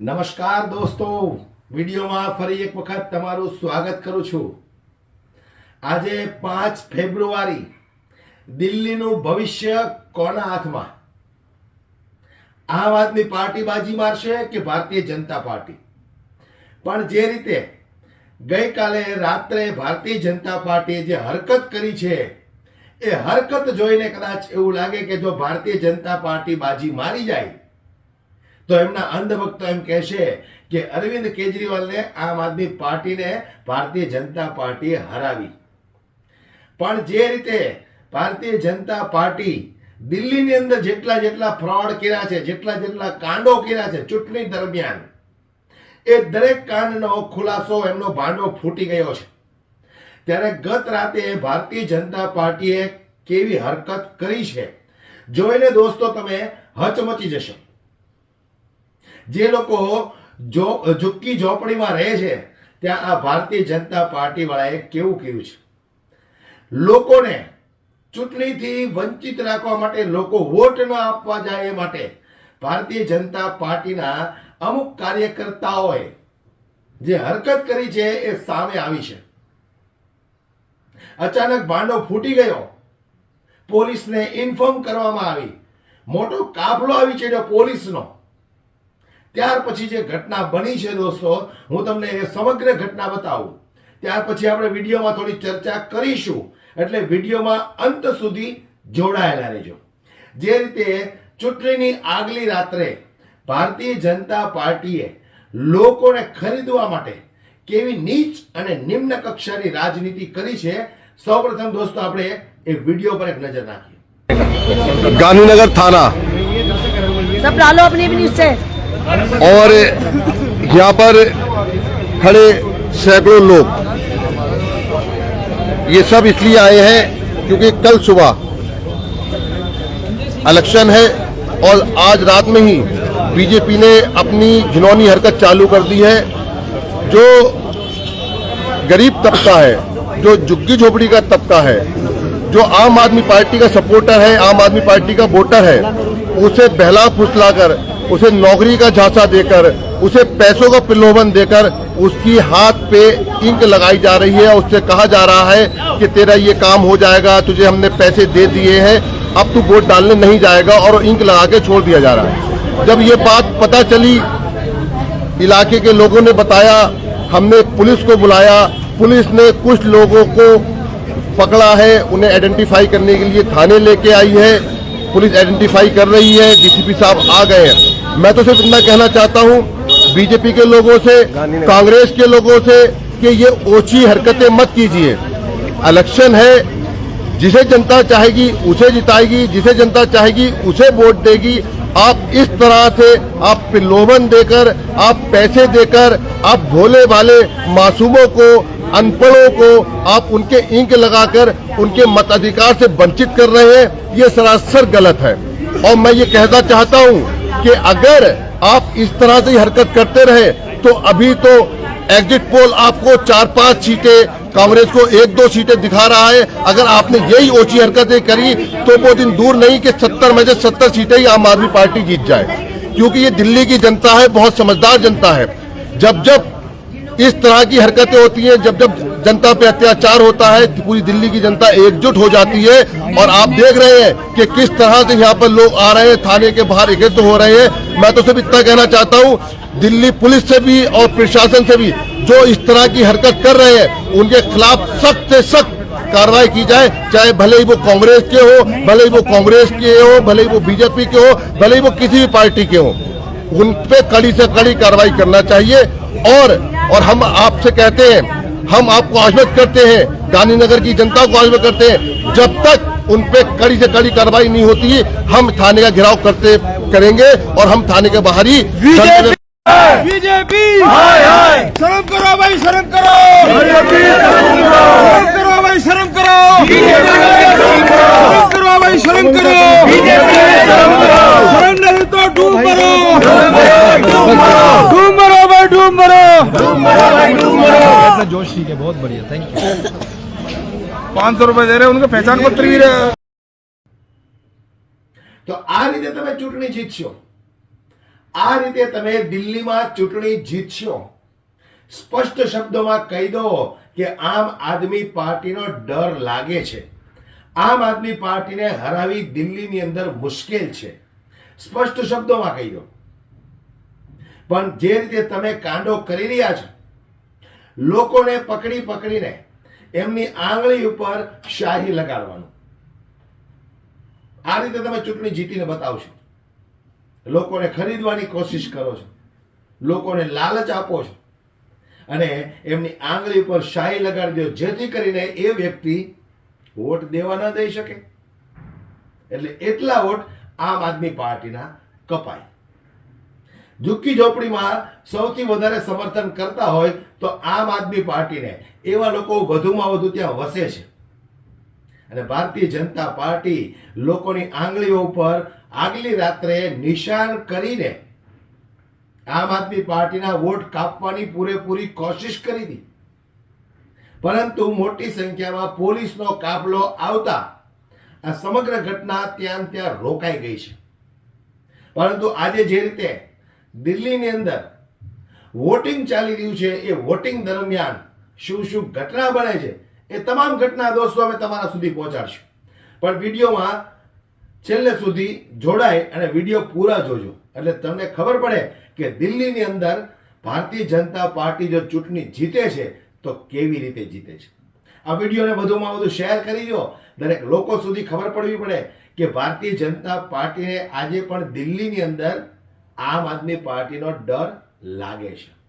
નમસ્કાર દોસ્તો. વિડીયોમાં ફરી એક વખત તમારું સ્વાગત કરું છું. આજે પાંચ ફેબ્રુઆરી, દિલ્હીનું ભવિષ્ય કોના હાથમાં? આમ આદમી પાર્ટી બાજી મારશે કે ભારતીય જનતા પાર્ટી? પણ જે રીતે ગઈકાલે રાત્રે ભારતીય જનતા પાર્ટીએ જે હરકત કરી છે, એ હરકત જોઈને કદાચ એવું લાગે કે જો ભારતીય જનતા પાર્ટી બાજી મારી જાય તો એમના અંધભક્તો એમ કહેશે કે અરવિંદ કેજરીવાલને આમ આદમી પાર્ટીને ભારતીય જનતા પાર્ટીએ હરાવી. પણ જે રીતે ભારતીય જનતા પાર્ટી દિલ્હીની અંદર જેટલા જેટલા ફ્રોડ કર્યા છે, જેટલા જેટલા કાંડો કર્યા છે ચૂંટણી દરમિયાન, એ દરેક કાંડનો ખુલાસો એમનો ભાંડો ફૂટી ગયો છે. ત્યારે ગત રાતે ભારતીય જનતા પાર્ટીએ કેવી હરકત કરી છે? જોઈને દોસ્તો, તમે હચમચી જશો. જે લોકો જો ઝુક્કી ઝોપડીમાં રહે છે, ત્યાં આ ભારતીય જનતા પાર્ટી વાળાએ કેવું કહ્યું છે? લોકોને ચૂંટણીથી વંચિત રાખવા માટે લોકો વોટ ન આપવા જાય એ માટે ભારતીય જનતા પાર્ટીના અમુક કાર્યકર્તાઓએ જે હરકત કરી છે એ સામે આવી છે. અચાનક ભાંડો ફૂટી ગયો. પોલીસને ઇન્ફોર્મ કરવામાં આવી. મોટો કાફલો આવી ચડ્યો પોલીસનો. ત્યાર પછી જે ઘટના બની છે દોસ્તો હું તમને એ સમગ્ર ઘટના બતાવું. ત્યાર પછી આપણે વિડીયોમાં થોડી ચર્ચા કરીશું. એટલે વિડીયોમાં અંત સુધી જોડાયેલા રહેજો. જે રીતે ચૂંટણીની આગલી રાત્રે ભારતીય જનતા પાર્ટીએ લોકોને ખરીદવા માટે કેવી નીચ અને નિમ્ન કક્ષાની રાજનીતિ કરી છે સૌપ્રથમ દોસ્તો આપણે એ વીડિયો પર એક નજર નાખીએ. ગાંધીનગર થાના. સબ ન્યૂઝ છે. और यहाँ पर खड़े सैकड़ों लोग ये सब इसलिए आए हैं क्योंकि कल सुबह इलेक्शन है और आज रात में ही बीजेपी ने अपनी घिनौनी हरकत चालू कर दी है। जो गरीब तबका है, जो झुग्गी झोपड़ी का तबका है जो आम आदमी पार्टी का सपोर्टर है, आम आदमी पार्टी का वोटर है, उसे बहला फुसलाकर, उसे नौकरी का झांसा देकर, उसे पैसों का प्रलोभन देकर उसकी हाथ पे इंक लगाई जा रही है उससे कहा जा रहा है कि तेरा ये काम हो जाएगा, तुझे हमने पैसे दे दिए हैं, अब तू वोट डालने नहीं जाएगा और इंक लगा के छोड़ दिया जा रहा है। जब ये बात पता चली, इलाके के लोगों ने बताया, हमने पुलिस को बुलाया, पुलिस ने कुछ लोगों को पकड़ा है, उन्हें आइडेंटिफाई करने के लिए थाने लेके आई है, पुलिस आइडेंटिफाई कर रही है डीसीपी साहब आ गए हैं। मैं तो सिर्फ़ इतना कहना चाहता हूँ बीजेपी के लोगों से, कांग्रेस के लोगों से कि ये ओछी हरकतें मत कीजिए। इलेक्शन है, जिसे जनता चाहेगी उसे जिताएगी, जिसे जनता चाहेगी उसे वोट देगी। आप इस तरह से, आप प्रलोभन देकर, आप पैसे देकर, आप भोले भाले मासूमों को अनपढ़ों को आप उनके इंक लगाकर उनके मताधिकार से वंचित कर रहे हैं, ये सरासर गलत है। और मैं ये कहना चाहता हूँ कि अगर आप इस तरह से हरकत करते रहे तो अभी तो एग्जिट पोल आपको चार पाँच सीटें, कांग्रेस को एक दो सीटें दिखा रहा है। अगर आपने यही ओछी हरकतें करी तो वो दिन दूर नहीं कि सत्तर में से सत्तर सीटें ही आम आदमी पार्टी जीत जाए। क्योंकि ये दिल्ली की जनता है, बहुत समझदार जनता है। जब जब इस तरह की हरकतें होती हैं, जब जब जनता पे अत्याचार होता है पूरी दिल्ली की जनता एकजुट हो जाती है, और आप देख रहे हैं कि किस तरह से यहाँ पर लोग आ रहे हैं, थाने के बाहर एकत्र हो रहे हैं। मैं तो सिर्फ़ इतना कहना चाहता हूँ, दिल्ली पुलिस से भी और प्रशासन से भी जो इस तरह की हरकत कर रहे हैं, उनके खिलाफ सख्त से सख्त कार्रवाई की जाए, चाहे भले ही वो कांग्रेस के हो, भले ही वो कांग्रेस के हो, भले ही वो बीजेपी के हो, भले ही वो किसी भी पार्टी के हो। उन पे कड़ी से कड़ी कार्रवाई करना चाहिए, और और हम आपसे कहते हैं हम आपको आश्वस्त करते हैं गांधीनगर की जनता को आश्वस्त करते हैं जब तक उन पे कड़ी से कड़ी कार्रवाई नहीं होती हम थाने का घेराव करते करेंगे और हम थाने के बाहर ही बीजेपी! शर्म करो भाई शर्म करो! शर्म करो! भाई शर्म करो! शर्म करो भाई शर्म करो! मरो जोश ठीक है बहुत बढ़िया थैंक यू पाँच सौ रुपए दे रहे हैं उनका पहचान पत्र भी रहे તો આ રીતે તમે ચૂંટણી જીતશો આ રીતે તમે દિલ્હીમાં ચૂંટણી જીતશો સ્પષ્ટ શબ્દોમાં કહી દો કે આમ આદમી પાર્ટીનો ડર લાગે છે આમ આદમી પાર્ટીને હરાવી દિલ્હીની અંદર મુશ્કેલ છે સ્પષ્ટ શબ્દોમાં કહી દો પણ જે રીતે તમે કાંડો કરી રહ્યા છો, લોકોને પકડી પકડીને એમની આંગળી ઉપર શાહી લગાડવાનું. આ રીતે તમે ચૂંટણી જીતીને બતાવશો. લોકોને ખરીદવાની કોશિશ કરો છો. લોકોને લાલચ આપો છો. અને એમની આંગળી ઉપર શાહી લગાડી દો જેથી કરીને એ વ્યક્તિ વોટ દેવા ન દઈ શકે. એટલે એટલા વોટ આમ આદમી પાર્ટીના કપાય. ઝુક્કી ઝોપડીમાં સૌથી વધારે સમર્થન કરતા હોય તો આમ આદમી પાર્ટીને. એવા લોકો વધુમાં વધુ ત્યાં વસે છે. અને ભારતીય જનતા પાર્ટી લોકોની આંગળીઓ ઉપર આગલી રાત્રે નિશાન કરીને આમ આદમી પાર્ટીના વોટ કાપવાની પૂરેપૂરી કોશિશ કરી હતી. પરંતુ મોટી સંખ્યામાં પોલીસનો કાફલો આવતા આ સમગ્ર ઘટના ત્યાં ત્યાં રોકાઈ ગઈ છે. પરંતુ આજે જે રીતે દિલ્હીની અંદર વોટિંગ ચાલી રહ્યું છે, એ વોટિંગ દરમિયાન શું શું ઘટના બને છે, એ તમામ ઘટના દોસ્તો અમે તમારા સુધી પહોંચાડશું. પણ વિડીયોમાં છેલ્લે સુધી જોડાય અને વીડિયો પૂરા જોજો. એટલે તમને ખબર પડે કે દિલ્હીની અંદર ભારતીય જનતા પાર્ટી જો ચૂંટણી જીતે છે, તો કેવી રીતે જીતે છે? આ વિડીયોને વધુમાં વધુ શેર કરી દો. દરેક લોકો સુધી ખબર પડવી પડે કે ભારતીય જનતા પાર્ટીને આજે પણ દિલ્હીની અંદર આમ આદમી પાર્ટીનો ડર લાગે છે.